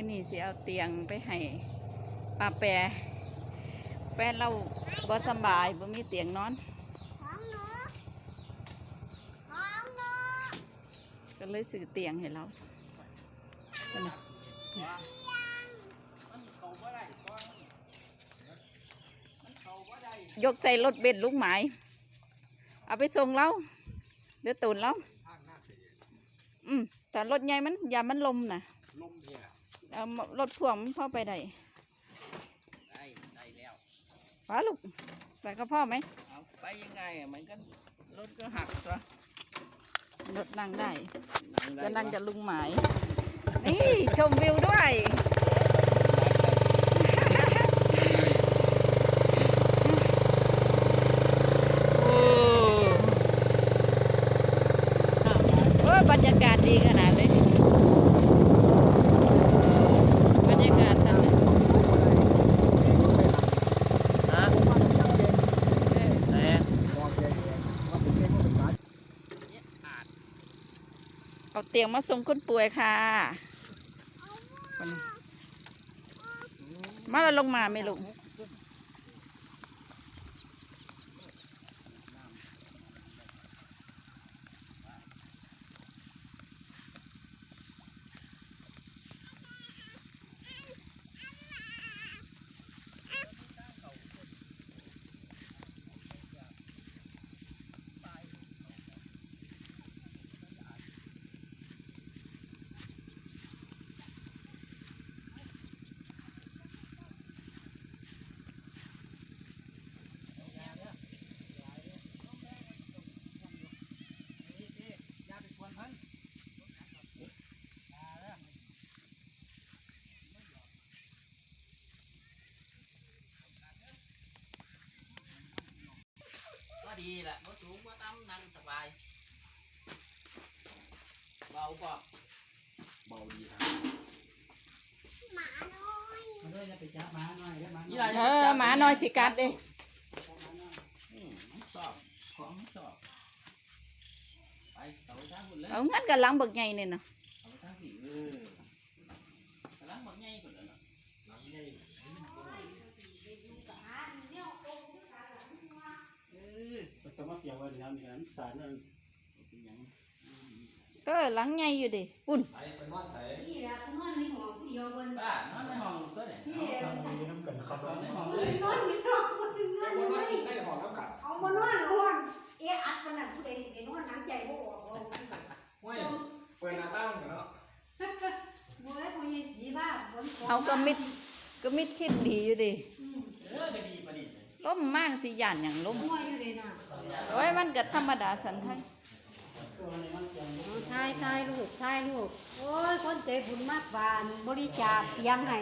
มื่อนี้สิเอาเตียงไปให้ป้าแปรแฟนเราบ่สบายบ่มีเตียงนอน ของหนู ของหนู ก็เลยซื้อเตียงให้เรานั่นน่ะมันเข้าบ่ได้ก่อนมันเข้าบ่ได้ยกใจรถเบ็ดลูกหมาย เอาไปส่งเราเดี๋ยวตูนเราอืมแต่รถใหญ่มันอย่ามันลมนะลมเนี่ย เอามารถพ่วงมันพ่อไปได้ได้ได้แล้วว้าลูกไปกับพ่อไหมเอาไปยังไงอะมันก็รถก็หักตัวรถนั่งได้ได้จะนั่งวจะลุงหมายนี่ชมวิวด้วย โอ้โอ้ยบรรยากาศดีขนาดเลย บรรยากาศตลอด ฮะไหนอะ เอาเตียงมาส่งคนป่วยค่ะมาแล้วลงมาไหมลูก ก็ดีแหละบ่สูงบ่ต่ำนั่งสบายเบาป่ะเบาดีค แต่ว่าเกี่ยวกับน้ำอย่างนั้นสารนั่นเป็นหยังเออหลังใหญ่อยู่ดิปุ่นนี่แหละคุณนอนในห้องผู้เดียวบนป้านอนในห้องตัวไหนนี่แหละมีน้ำกันครับนอนในห้องเลยนอนในห้องคนถึงนอนอยู่ไหนได้หอมน้ำกัดเอามานอนในห้องเอะอัดกันนั่นผู้ใดสิได้นอนหนังใจบ่ออกบ่ไม่เปิดหน้าตั้งเนาะบ่ให้พ่อใหญ่สีบ้าฝนตเอาก็มิด ก็มิดชิดดีอยู่ดิอืมเออจะดีประดิษฐ์เลยล้มมากสิย่านอย่างล้มหัวอยู่เลยน่ะโอ้ยมันก็ธรรมดาสันไทยตัวนี้มันยังเอาทายทายลูกทายลูก โอ้ย คนใจบุญมากบาน บริจาคเตียงให้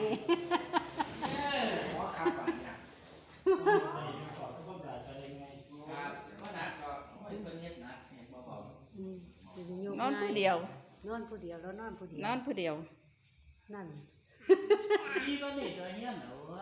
ขอขาก่อนเนี่ยก่อนก็ต้องจ่ายไปยังไงครับก็หนักก็ไม่เพิ่นเฮ็ดหนักเห็นเบาอืมสิได้อยู่นอนผู้เดียว นอนผู้เดียวแล้วนอนผู้เดียวนอนผู้เดียว นั่น